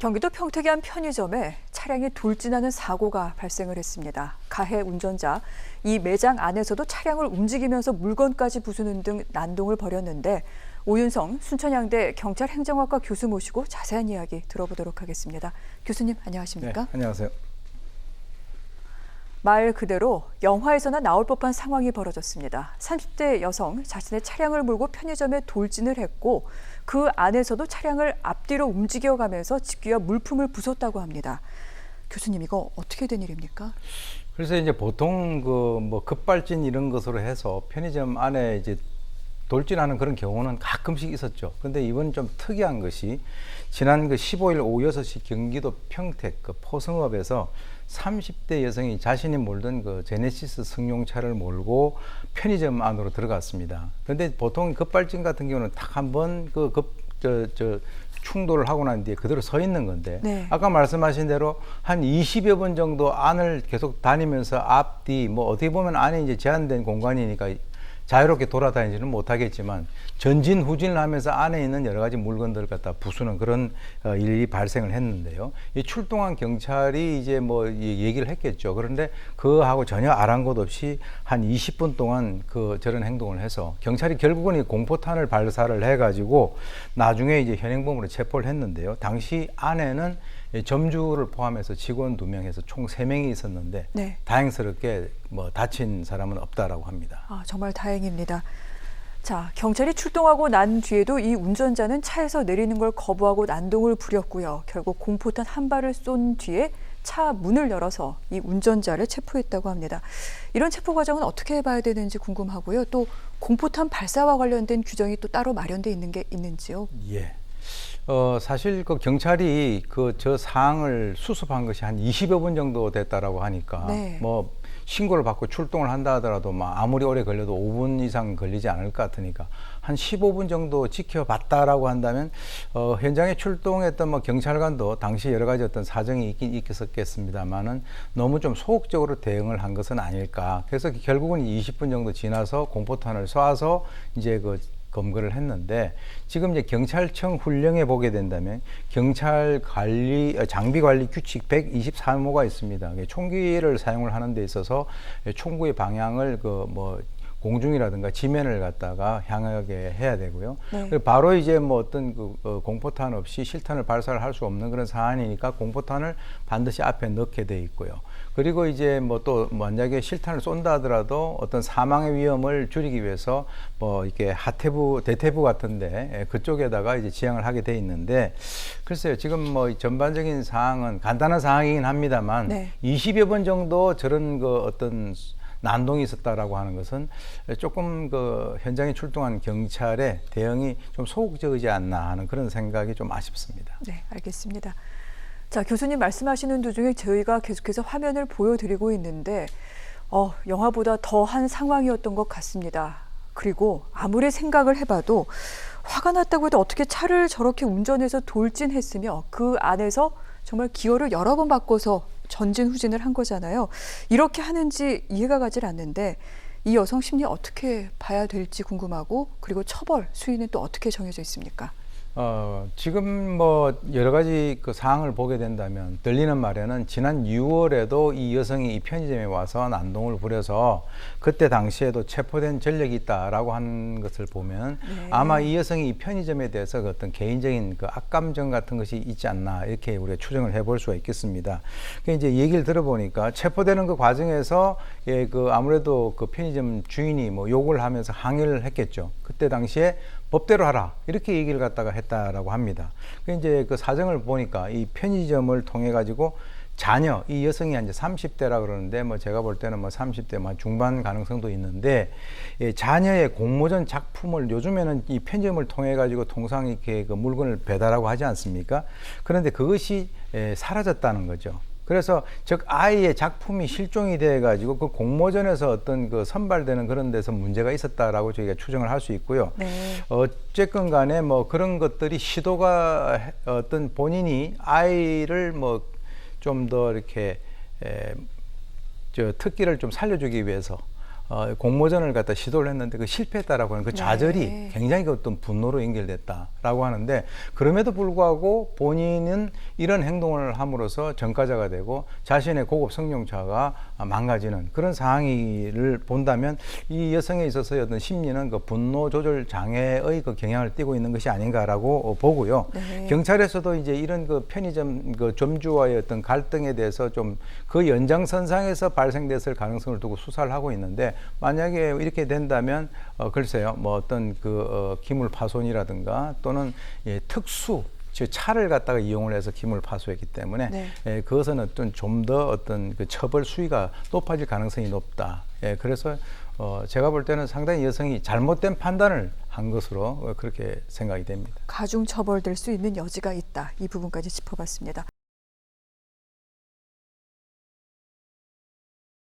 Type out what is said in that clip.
경기도 평택의 한 편의점에 차량이 돌진하는 사고가 발생을 했습니다. 가해 운전자, 이 매장 안에서도 차량을 움직이면서 물건까지 부수는 등 난동을 벌였는데 오윤성 순천향대 경찰 행정학과 교수 모시고 자세한 이야기 들어보도록 하겠습니다. 교수님 안녕하십니까? 네, 안녕하세요. 말 그대로 영화에서나 나올 법한 상황이 벌어졌습니다. 30대 여성 자신의 차량을 몰고 편의점에 돌진을 했고 그 안에서도 차량을 앞뒤로 움직여가면서 집기와 물품을 부쉈다고 합니다. 교수님 이거 어떻게 된 일입니까? 그래서 이제 보통 그 뭐 급발진 이런 것으로 해서 편의점 안에 이제 돌진하는 그런 경우는 가끔씩 있었죠. 근데 이번 좀 특이한 것이 지난 그 15일 오후 6시 경기도 평택 그 포성읍에서 30대 여성이 자신이 몰던 그 제네시스 승용차를 몰고 편의점 안으로 들어갔습니다. 근데 보통 급발진 같은 경우는 딱 한번 그 급 저 저 충돌을 하고 난 뒤에 그대로 서 있는 건데 네. 아까 말씀하신 대로 한 20여 번 정도 안을 계속 다니면서 앞뒤 뭐 어떻게 보면 안에 이제 제한된 공간이니까 자유롭게 돌아다니지는 못하겠지만 전진 후진을 하면서 안에 있는 여러 가지 물건들을 갖다 부수는 그런 어, 일이 발생을 했는데요. 이 출동한 경찰이 이제 뭐이 얘기를 했겠죠. 그런데 그하고 전혀 아랑곳 없이 한 20분 동안 그 저런 행동을 해서 경찰이 결국은 이 공포탄을 발사를 해가지고 나중에 이제 현행범으로 체포를 했는데요. 당시 안에는 이 점주를 포함해서 직원 두 명에서 총 세 명이 있었는데 네. 다행스럽게 뭐 다친 사람은 없다라고 합니다. 아, 정말 다행입니다. 자, 경찰이 출동하고 난 뒤에도 이 운전자는 차에서 내리는 걸 거부하고 난동을 부렸고요. 결국 공포탄 한 발을 쏜 뒤에 차 문을 열어서 이 운전자를 체포했다고 합니다. 이런 체포 과정은 어떻게 봐야 되는지 궁금하고요. 또 공포탄 발사와 관련된 규정이 또 따로 마련돼 있는 게 있는지요? 예. 어, 사실 그 경찰이 그 저 사항을 수습한 것이 한 20여 분 정도 됐다라고 하니까 네. 뭐 신고를 받고 출동을 한다 하더라도 뭐 아무리 오래 걸려도 5분 이상 걸리지 않을 것 같으니까 한 15분 정도 지켜봤다라고 한다면 어, 현장에 출동했던 뭐 경찰관도 당시 여러 가지 어떤 사정이 있긴 있겠었겠습니다만은 너무 좀 소극적으로 대응을 한 것은 아닐까. 그래서 결국은 20분 정도 지나서 공포탄을 쏴서 이제 그 검거를 했는데 지금 이제 경찰청 훈령에 보게 된다면 경찰 관리 어, 장비 관리 규칙 123호가 있습니다. 총기를 사용을 하는 데 있어서 총구의 방향을 그 뭐 공중이라든가 지면을 갖다가 향하게 해야 되고요. 네. 바로 이제 뭐 어떤 그 어, 공포탄 없이 실탄을 발사를 할 수 없는 그런 사안이니까 공포탄을 반드시 앞에 넣게 돼 있고요. 그리고 이제 뭐 또 만약에 실탄을 쏜다 하더라도 어떤 사망의 위험을 줄이기 위해서 뭐 이렇게 하태부 대퇴부 같은데 예, 그쪽에다가 이제 지향을 하게 돼 있는데 글쎄요 지금 뭐이 전반적인 사항은 간단한 사항이긴 합니다만 네. 20여 번 정도 저런 그 어떤 난동이 있었다라고 하는 것은 조금 그 현장에 출동한 경찰의 대응이 좀 소극적이지 않나 하는 그런 생각이 좀 아쉽습니다. 네, 알겠습니다. 자, 교수님 말씀하시는 도중에 저희가 계속해서 화면을 보여드리고 있는데, 어, 영화보다 더한 상황이었던 것 같습니다. 그리고 아무리 생각을 해봐도 화가 났다고 해도 어떻게 차를 저렇게 운전해서 돌진했으며 그 안에서 정말 기어를 여러 번 바꿔서 전진 후진을 한 거잖아요. 이렇게 하는지 이해가 가질 않는데 이 여성 심리 어떻게 봐야 될지 궁금하고 그리고 처벌 수위는 또 어떻게 정해져 있습니까? 어, 지금 뭐 여러 가지 그 사항을 보게 된다면 들리는 말에는 지난 6월에도 이 여성이 이 편의점에 와서 난동을 부려서 그때 당시에도 체포된 전력이 있다라고 하는 것을 보면 네. 아마 이 여성이 이 편의점에 대해서 그 어떤 개인적인 그 악감정 같은 것이 있지 않나 이렇게 우리가 추정을 해볼 수가 있겠습니다. 그 이제 얘기를 들어보니까 체포되는 그 과정에서 예, 그 아무래도 그 편의점 주인이 뭐 욕을 하면서 항의를 했겠죠. 그때 당시에 법대로 하라 이렇게 얘기를 갖다가 했다라고 합니다. 그 이제 그 사정을 보니까 이 편의점을 통해 가지고 자녀 이 여성이 이제 30대라 그러는데 뭐 제가 볼 때는 뭐 30대 뭐 중반 가능성도 있는데 예, 자녀의 공모전 작품을 요즘에는 이 편의점을 통해 가지고 통상 이렇게 그 물건을 배달하고 하지 않습니까? 그런데 그것이 예, 사라졌다는 거죠. 그래서 즉 아이의 작품이 실종이 돼 가지고 그 공모전에서 어떤 그 선발되는 그런 데서 문제가 있었다라고 저희가 추정을 할 수 있고요. 네. 어쨌건 간에 뭐 그런 것들이 시도가 해- 어떤 본인이 아이를 뭐 좀 더 이렇게 에, 저 특기를 좀 살려주기 위해서 어, 공모전을 갖다 시도를 했는데 그 실패했다라고 하는 그 네. 좌절이 굉장히 그 어떤 분노로 연결됐다라고 하는데 그럼에도 불구하고 본인은 이런 행동을 함으로써 전과자가 되고 자신의 고급 성룡차가 망가지는 그런 상황을 본다면 이 여성에 있어서의 어떤 심리는 그 분노 조절 장애의 그 경향을 띠고 있는 것이 아닌가라고 보고요. 네. 경찰에서도 이제 이런 그 편의점 그 점주와의 어떤 갈등에 대해서 좀 그 연장선상에서 발생됐을 가능성을 두고 수사를 하고 있는데 만약에 이렇게 된다면 어 글쎄요 뭐 어떤 그 어, 기물 파손이라든가 또는 예, 특수 즉 차를 갖다가 이용을 해서 기물 파손했기 때문에 네. 예, 그것은 어떤 좀 더 어떤 그 처벌 수위가 높아질 가능성이 높다. 예, 그래서 어, 제가 볼 때는 상당히 여성이 잘못된 판단을 한 것으로 어, 그렇게 생각이 됩니다. 가중 처벌될 수 있는 여지가 있다. 이 부분까지 짚어봤습니다.